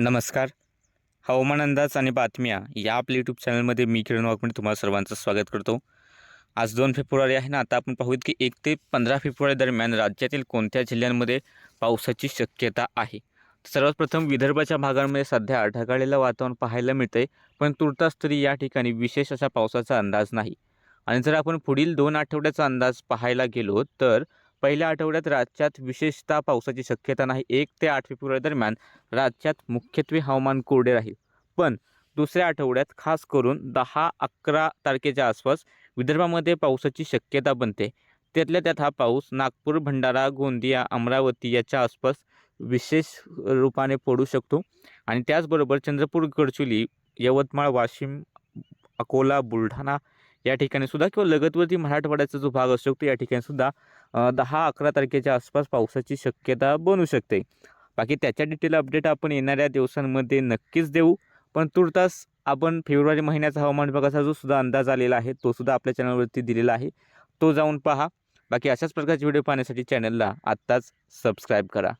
नमस्कार. हवामान अंदाज आणि बातम्या या आपल्या यूट्यूब चॅनलमध्ये मी किरण वाघमणे तुम्हाला सर्वांचं स्वागत करतो. आज दोन फेब्रुवारी आहे ना आता आपण पाहूत की एक ते पंधरा फेब्रुवारी दरम्यान राज्यातील कोणत्या जिल्ह्यांमध्ये पावसाची शक्यता आहे? सर्वात प्रथम विदर्भाच्या भागांमध्ये सध्या ढगाळलेलं वातावरण पाहायला मिळतंय पण तुर्तास तरी या ठिकाणी विशेष असा पावसाचा अंदाज नाही. आणि जर आपण पुढील दोन आठवड्याचा अंदाज पाहायला गेलो तर पहिल्या आठवड्यात राज्यात विशेषतः पावसाची शक्यता नाही. एक ते आठ फेब्रुवारी दरम्यान राज्यात मुख्यत्वे हवामान कोरडे राहील. पण दुसऱ्या आठवड्यात खास करून दहा अकरा तारखेच्या आसपास विदर्भामध्ये पावसाची शक्यता बनते. त्यातल्या त्यात हा पाऊस नागपूर भंडारा गोंदिया अमरावती याच्या आसपास विशेष रूपाने पडू शकतो. आणि त्याचबरोबर चंद्रपूर गडचुली यवतमाळ वाशिम अकोला बुलढाणा या ठिकाणी सुद्धा किंवा लगतवरती मराठवाड्याचा जो भाग असू शकतो या ठिकाणी सुद्धा दहा अकरा तारखेच्या आसपास पावसाची शक्यता बनू शकते. बाकी त्याच्या डिटेल अपडेट आपण येणाऱ्या दिवसांमध्ये नक्कीच देऊ. पण तुर्तास आपण फेब्रुवारी महिन्याचा हवामान विभागाचा जो सुद्धा अंदाज आलेला आहे तो सुद्धा आपल्या चॅनलवरती दिलेला आहे. तो जाऊन पहा. बाकी अशाच प्रकारचे व्हिडिओ पाहण्यासाठी चॅनलला आत्ताच सबस्क्राईब करा.